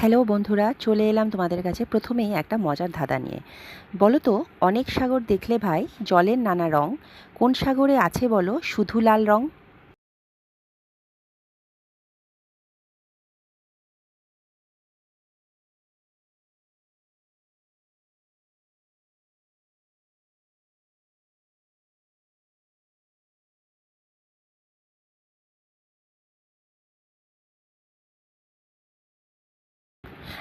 Hello বন্ধুরা, চলে এলাম তোমাদের কাছে প্রথমেই একটা মজার ধাঁধা নিয়ে। বলো তো, অনেক সাগর দেখলে ভাই জলের নানা রং, কোন সাগরে আছে বলো শুধু লাল রং?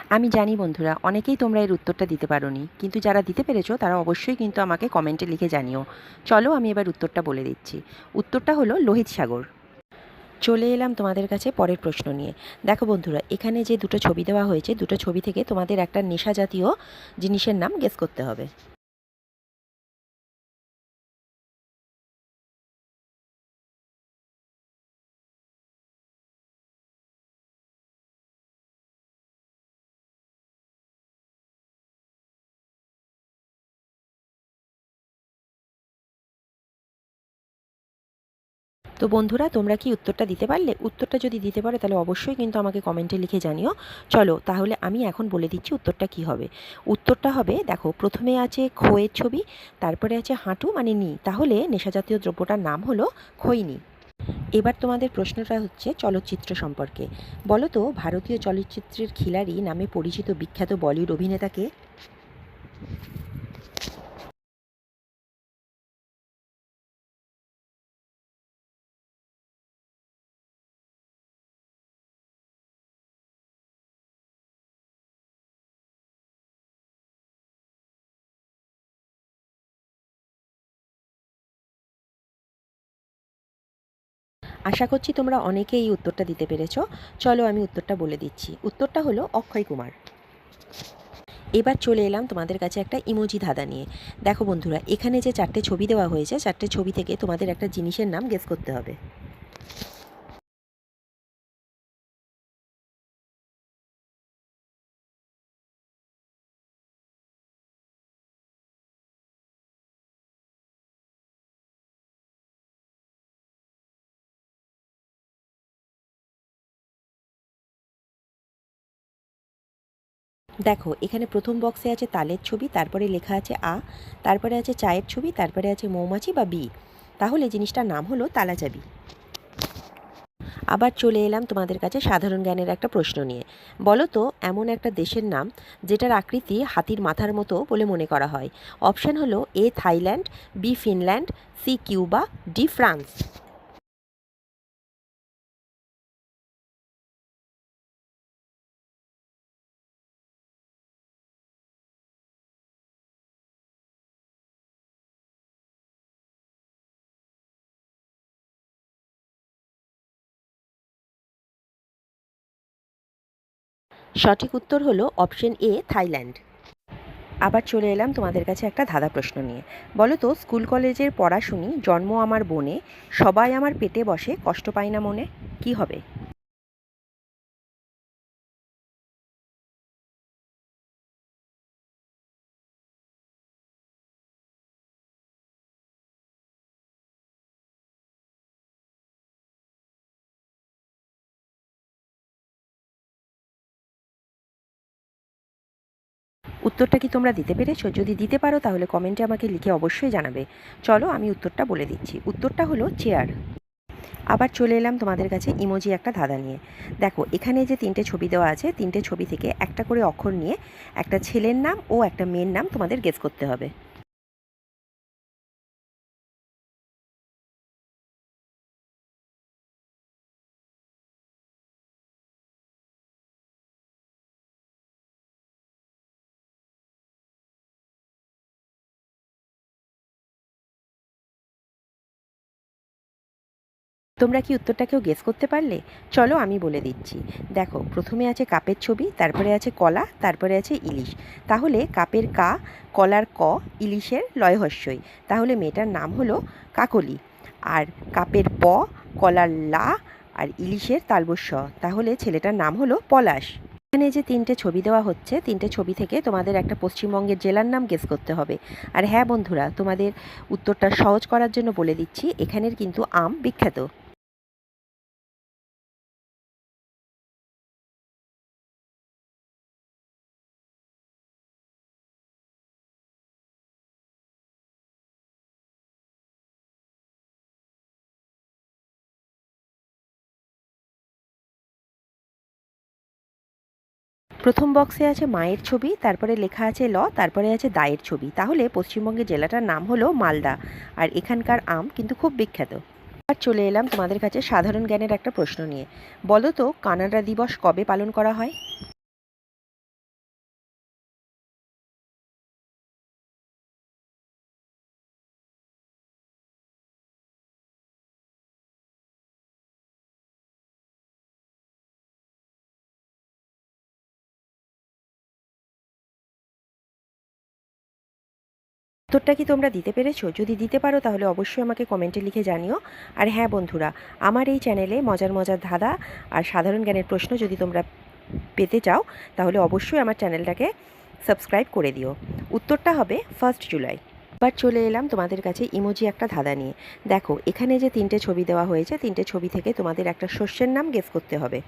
আমি জানি বন্ধুরা, অনেকেই তোমরা এর উত্তরটা দিতে পারোনি, কিন্তু যারা দিতে পেরেছ, তারা অবশ্যই কিন্তু আমাকে কমেন্টে লিখে জানিও। চলো আমি এবার উত্তরটা বলে দিচ্ছি। উত্তরটা হলো লোহিত সাগর। চলে এলাম তোমাদের কাছে পরের প্রশ্ন নিয়ে। দেখো বন্ধুরা, এখানে যে দুটো ছবি দেওয়া হয়েছে, দুটো ছবি থেকে তোমাদের একটা নেশা জাতীয় জিনিসের নাম গেস করতে হবে। তো বন্ধুরা, তোমরা কি উত্তরটা দিতে পারলে? উত্তরটা যদি দিতে পারো, তাহলে অবশ্যই কিন্তু আমাকে কমেন্টে লিখে জানিও। চলো, তাহলে আমি এখন বলে দিচ্ছি উত্তরটা কি হবে। উত্তরটা হবে, দেখো, প্রথমে আছে খোয়ের ছবি, তারপরে আছে হাঁটু মানে নি। তাহলে নেশাজাতীয় দ্রব্যটার নাম হলো খৈনি এবার তোমাদের প্রশ্নটা হচ্ছে চলচ্চিত্র সম্পর্কে। বলো তো, ভারতীয় চলচ্চিত্রের খিলাড়ি নামে পরিচিত বিখ্যাত বলিউড অভিনেতাকে আশা করছি তোমরা অনেকেই এই উত্তরটা দিতে পেরেছ। চলো আমি উত্তরটা বলে দিচ্ছি। উত্তরটা হলো অক্ষয় কুমার। এবার চলে এলাম তোমাদের কাছে একটা ইমোজি ধাঁধা নিয়ে। দেখো বন্ধুরা, এখানে যে চারটে ছবি দেওয়া হয়েছে, চারটে ছবি থেকে তোমাদের একটা জিনিসের নাম গেস করতে হবে। দেখো, এখানে প্রথম বক্সে আছে তালের ছবি, তারপরে লেখা আছে আ, তারপরে আছে চায়ের ছবি, তারপরে আছে মৌমাছি বা বি। তাহলে জিনিসটার নাম হলো তালাচাবি আবার চলে এলাম তোমাদের কাছে সাধারণ জ্ঞানের একটা প্রশ্ন নিয়ে। বলো তো, এমন একটা দেশের নাম যেটার আকৃতি হাতির মাথার মতো বলে মনে করা হয়। অপশান হলো A Thailand, B Finland, C Cuba, D France. সঠিক উত্তর হলো অপশন এ, থাইল্যান্ড। আবার চলে এলাম তোমাদের কাছে একটা ধাঁধা প্রশ্ন নিয়ে। বলো তো, স্কুল কলেজের পড়াশুনি, জন্ম আমার বনে, সবাই আমার পেটে বসে, কষ্ট পায় না মনে? কি হবে? উত্তরটা কি তোমরা দিতে পেরেছ? যদি দিতে পারো, তাহলে কমেন্টে আমাকে লিখে অবশ্যই জানাবে। চলো, আমি উত্তরটা বলে দিচ্ছি। উত্তরটা হলো চেয়ার। আবার চলে এলাম তোমাদের কাছে ইমোজি একটা ধাঁধা নিয়ে। দেখো, এখানে যে তিনটে ছবি দেওয়া আছে, তিনটে ছবি থেকে একটা করে অক্ষর নিয়ে একটা ছেলের নাম ও একটা মেয়ের নাম তোমাদের গেস করতে হবে। তোমরা কি উত্তরটা কেউ গেস করতে পারলে? চলো আমি বলে দিচ্ছি। দেখো, প্রথমে আছে কাপের ছবি, তারপরে আছে কলা, তারপরে আছে ইলিশ। তাহলে কাপের কা, কলার ক, ইলিশের লয়হস্যই। তাহলে মেয়েটার নাম হলো কাকলি। আর কাপের প, কলার লা আর ইলিশের তালবস্য। তাহলে ছেলেটার নাম হলো পলাশ। এখানে যে তিনটে ছবি দেওয়া হচ্ছে, তিনটে ছবি থেকে তোমাদের একটা পশ্চিমবঙ্গের জেলার নাম গেস করতে হবে। আর হ্যাঁ বন্ধুরা, তোমাদের উত্তরটা সহজ করার জন্য বলে দিচ্ছি, এখানের কিন্তু আম বিখ্যাত। প্রথম বক্সে আছে মায়ের ছবি, তারপরে লেখা আছে ল, তারপরে আছে দায়ের ছবি। তাহলে পশ্চিমবঙ্গের জেলাটার নাম হলো মালদা। আর এখানকার আম কিন্তু খুব বিখ্যাত। আর চলে এলাম তোমাদের কাছে সাধারণ জ্ঞানের একটা প্রশ্ন নিয়ে। বলো তো, কানাডা দিবস কবে পালন করা হয়? উত্তরটা কি তোমরা দিতে পেরেছ? যদি দিতে পারো, তাহলে অবশ্যই আমাকে কমেন্টে লিখে জানিও। আর হ্যাঁ বন্ধুরা, আমার এই চ্যানেলে মজার মজার ধাঁধা আর সাধারণ জ্ঞানের প্রশ্ন যদি তোমরা পেতে চাও, তাহলে অবশ্যই আমার চ্যানেলটাকে সাবস্ক্রাইব করে দিও। উত্তরটা হবে ফার্স্ট জুলাই। এবার চলে এলাম তোমাদের কাছে ইমোজি একটা ধাঁধা নিয়ে। দেখো, এখানে যে তিনটে ছবি দেওয়া হয়েছে, তিনটে ছবি থেকে তোমাদের একটা শস্যের নাম গেস করতে হবে।